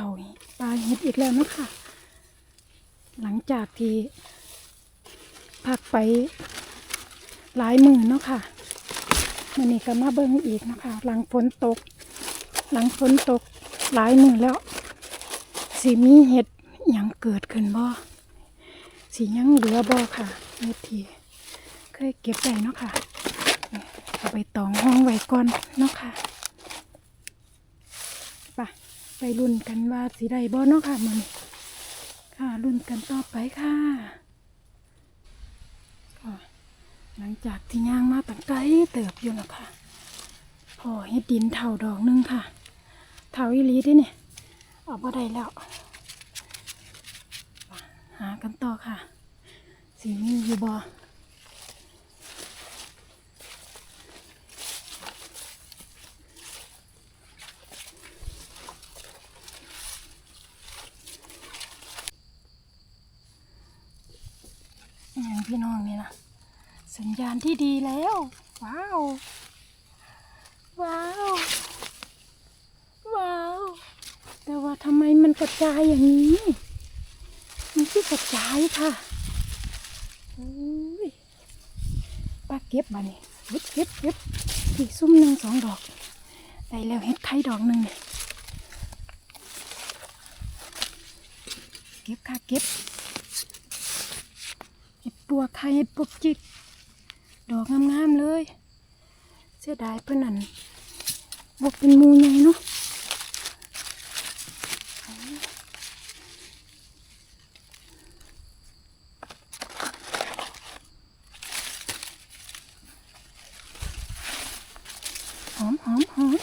เขาปลาเห็ดอีกแล้วนะคะ หลังจากที่พักไปหลายมือเนาะค่ะมันนี้ก็มาเบิ่งอีกนะคะ หลังฝนตก หลังฝนตกหลายมือแล้วสีมีเห็ดยังเกิดขึ้นบ่สียังเหลือบ่ค่ะเห็ดทีเคยเก็บได้เนาะค่ะเอาไปตองห้องไว้ก่อนเนาะค่ะ ไปรุ่นกันว่าสีใดบ่เนาะค่ะมันค่ะรุ่นกันต่อไปค่ะหลังจากที่ย่างมาตั้งไกลเติบอยู่แล้วค่ะ พอเฮ็ดดินเท่าดอกหนึงค่ะ เท่าอีลีเดิเนี่ยเอาบ่ได้แล้ว หากันต่อค่ะ สีมีอยู่บ่ พี่น้องนี่นะสัญญาณที่ดีแล้ว ว้าว ว้าว ว้าว แต่ว่าทำไมมันกระจายอย่างนี้ มันคือกระจายค่ะอุ้ยป้าเก็บมาเนี่ยเก็บเก็บเก็บอีกซุ้มหนึ่งสองดอก ได้แล้วเห็ดไข่ดอกหนึ่งเนี่ยเก็บค่ะเก็บ ปัวไข่เห็ดปวกจิก ดอกงามๆเลย เสียดายเพื่อนนั่นบกเป็นมูใหญ่เนาะหอมหอมหอม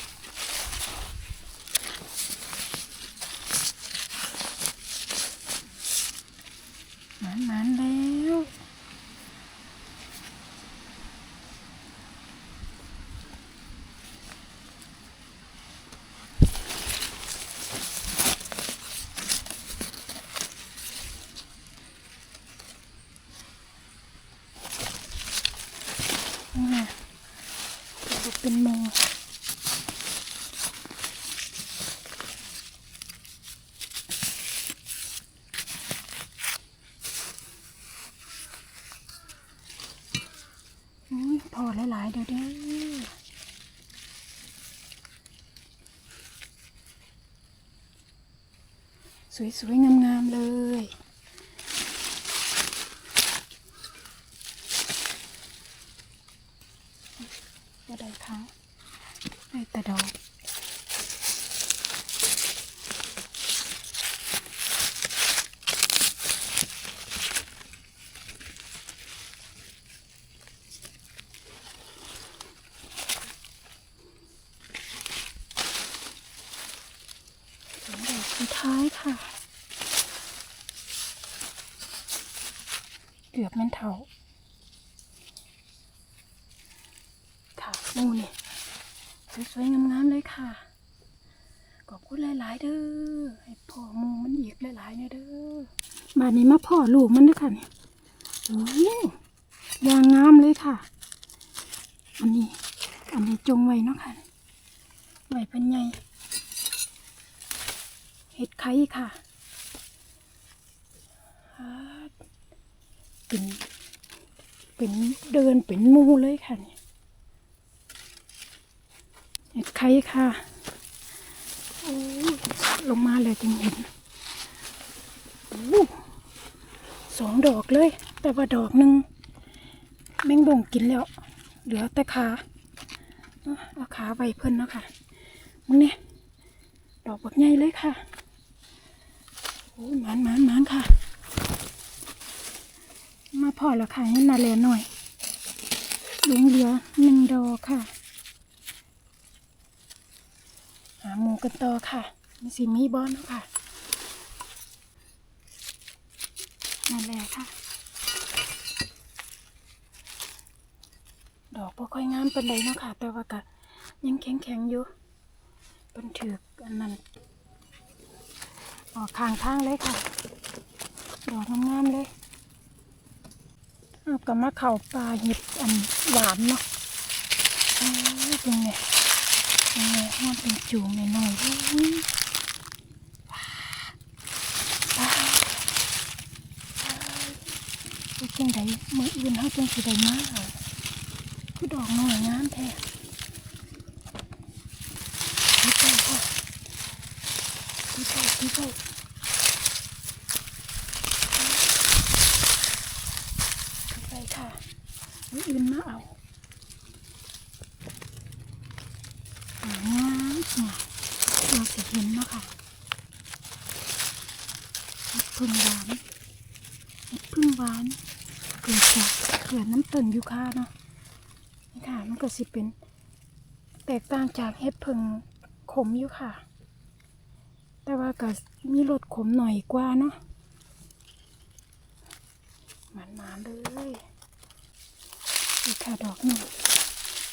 หมานหมานแล้ว นี่ไงดูเป็นโมอุ้ยพอหลายๆเดี๋ยวเด้อ สวยๆงามๆเลย ก็ได้ค่ะได้แต่ดอก สุดท้ายค่ะ เกือบแม่นเท่าค่ะมูนี่สวยๆงามๆเลยค่ะขอบคุณหลายๆเด้อให้พ่อมูมันอีกหลายๆเนี่ยเด้อบานนี้มาพ่อลูกมันด้วยค่ะเนี่ยโอ้ยยางงามเลยค่ะ อันนี้อันนี้จงไว้เนาะค่ะไว้เป็นไง เห็ดไข่ค่ะเป็นเป็นเดินเป็นมูเลยค่ะเนี่ยเห็ดไข่ค่ะโอ้ลงมาเลยจึงเห็นโอ้สองดอกเลย แต่ว่าดอกหนึ่งแมงบ่งกินแล้ว เหลือแต่ขาเอาขาไว้เพิ่นเนาะค่ะมึงเนี่ยดอกบักใหญ่เลยค่ะ โอ้ยหมานหมานหมานค่ะ มาพอแล้วค่ะให้นาแลหน่อยหลงเหลือหนึ่งดอกค่ะ หาหมูกันต่อค่ะ มีสีมีบอนเนาะค่ะนั่นแหละค่ะ ดอกบ่ค่อยงามเป็นไรเนาะค่ะ แต่ว่าก็ยังแข็งแข็งอยู่เป็นถือกอันนั้น ออกข้างทางเลยค่ะ ดอกงามๆเลยเอากลับมาเข่าปลาเห็ดอันหวานเนาะโอ้ยเป็นไงยังไงห้อนเป็นจูงหน่อยๆอุ้ยว้าวว้าวเป็นจังไดมืออื่นเฮาจังสิได้มากคือดอกหน้อยงามแท้ดีใจค่ะดีใจดีใจดีใจค่ะมืออื่นมาเอา สวยงามสวย เราจะเห็นเนาะค่ะพึ่งหวานเห็ดพึ่งหวานเกิดจากเขื่อนน้ำตึงยูคาเนาะนี่ค่ะมันก็สิเป็น แตกต่างจากเห็ดพึ่งขมอยู่ค่ะ แต่ว่าก็มีรสขมหน่อยกว่าเนาะมันมาเลยอีกค่ะดอกหนึ่ง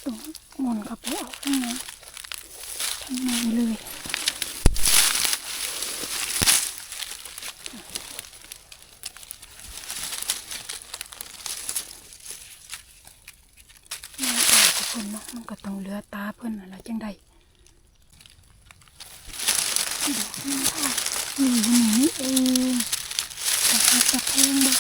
ตรงมนต์เข้าไปเอาข้างใน ไม่เลยนี่ค่ะทุกคนเนาะมันก็ต้องเหลือตาเพิ่นอะไรจังใดดอกนี้ค่ะนี่อยู่นี่เองแต่หาตะเพงบ่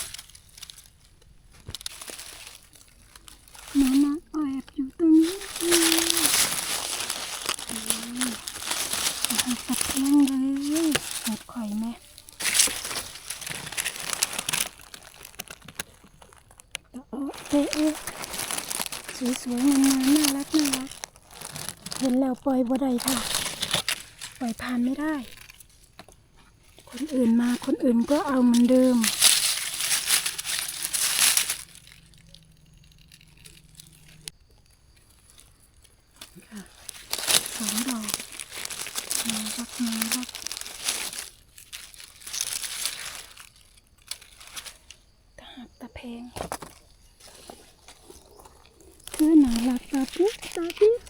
น้องน้องแอบอยู่ตรงนี้เอง หักตะเพียงเลยหดข่อยแม่ เอ๊ะเอ๊ะสวยๆงามน่ารักน่ารัก เห็นแล้วปล่อยบ่ได้ค่ะ ปล่อยผ่านไม่ได้ คนอื่นมาคนอื่นก็เอาเหมือนเดิม ค่ะสองดอกน่ารักน่ารักตาหักตาแพงคือน่ารักตาปุ๊บตาปิ๊บ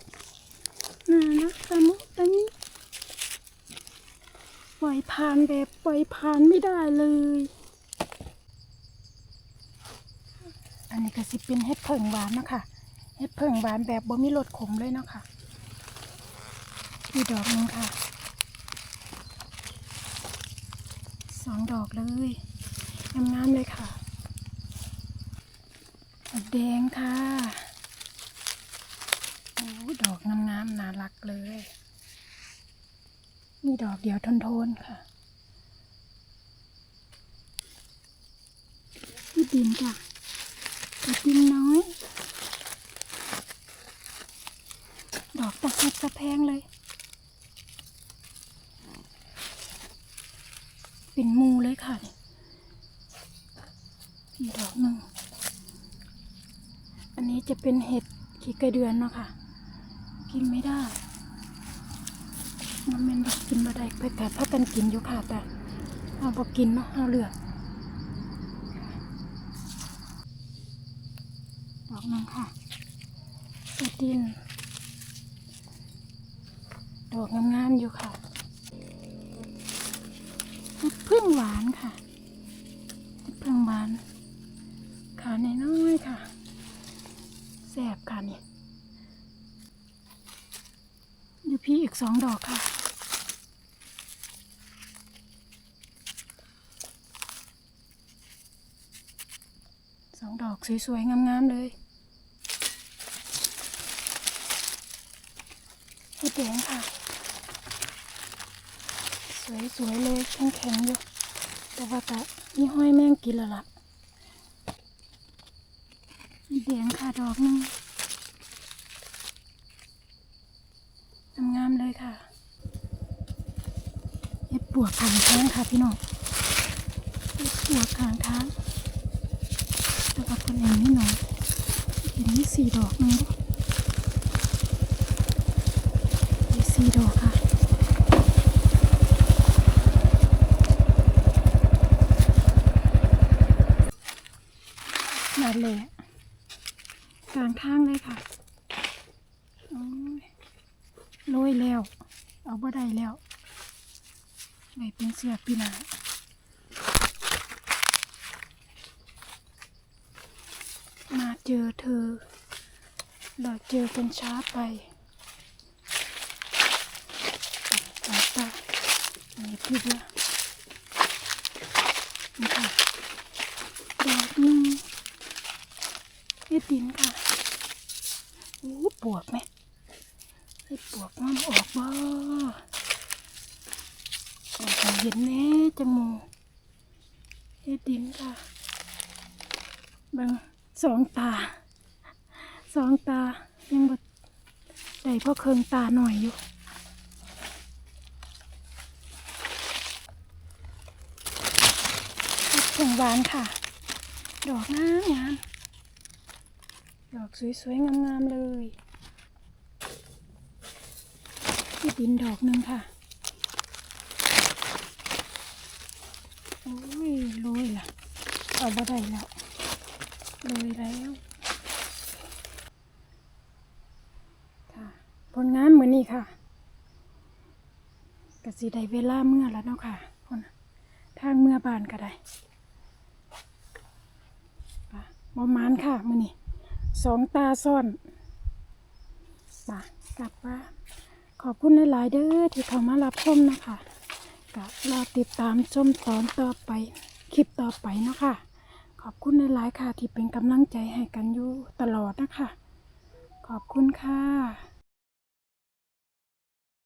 น่ารักตามุตานี้ปล่อยผ่านแบบปล่อยผ่านไม่ได้เลย อันนี้ก็สิเป็นเห็ดเผิงหวานนะคะเห็ดเผิงหวานแบบบ่มีรสขมเลยเนาะค่ะอีดอกหนึงค่ะสองดอกเลยงามๆเลยค่ะดอกแดงค่ะโอ้ดอกงามๆน่ารักเลย มีดอกเดียวทนๆค่ะ มีดินจ้ะกระินน้อย ดอกตะหักตะแพงเลย เป็นมูเลยค่ะนี่อีกดอกหนึ่ง อันนี้จะเป็นเห็ดขี้ไก่เดือนเนาะค่ะ กินไม่ได้ มันเป็นดอกกินมาได้ไปแต่ถ้ากันกินอยู่ค่ะแต่เอาบอกกินเนาะเอาเหลือก อกนึงค่ะเห็ดดินดอกงามๆอยู่ค่ะพึ่งหวานค่ะพึ่งหวานขาในน้อยค่ะแสบค่ะนี่อยู่พี่อีกสองดอกค่ะสองดอกสวยๆงามๆเลยเห็ด แดงค่ะ สวยๆเลยแข็งๆอยู่แต่ว่าก็มีห้อยแมงกินละละมีแดงค่ะดอกหนึงงามๆเลยค่ะเห็ดปวกขางทางค่ะพี่น้องเห็ดปวกขางทางแต่ว่าคนเองนี่หน่อยเห็นมีสี่ดอกนึง พี่ดอกค่ะนั่นแหละกลางทางเลยค่ะโอ้ยโรยแล้ว เอาบ่ได้แล้วไว้เป็นเสือปีนามาเจอเธอเราเจอกันช้าไป สองตา อันนี้พี่เดียวนี่ค่ะดอกหนึ่งเฮ็ดดินค่ะโอ้ปวกไหมเฮ็ดปวกมันออกบ่ออกเห็นแน่จังมูเฮ็ดดินค่ะบิ่งสองตา สองตายังบ่ได้พราะเคืองตาหน่อยอยู่ ผ งหวานค่ะ ดอกงามงามดอกสวยๆงามๆเลยที่ดินดอกหนึ่งค่ะโอ้ยโรยละเอาบ่ได้แล้วโรยแล้วค่ะผลงานเหมือนนี้ค่ะกะสิได้เวลาเมื่อแล้วเนาะค่ะคนน่ะทางเมื่อบานก็ได้ บอมานค่ะมือนี่สองตาซ่อนปะกลับว่าขอบคุณหลายๆเด้อที่เข้ามารับชมนะคะกับรอติดตามชมตอนต่อไปคลิปต่อไปเนาะค่ะ ขอบคุณหลายๆค่ะ ที่เป็นกำลังใจให้กันอยู่ตลอดนะคะ ขอบคุณค่ะ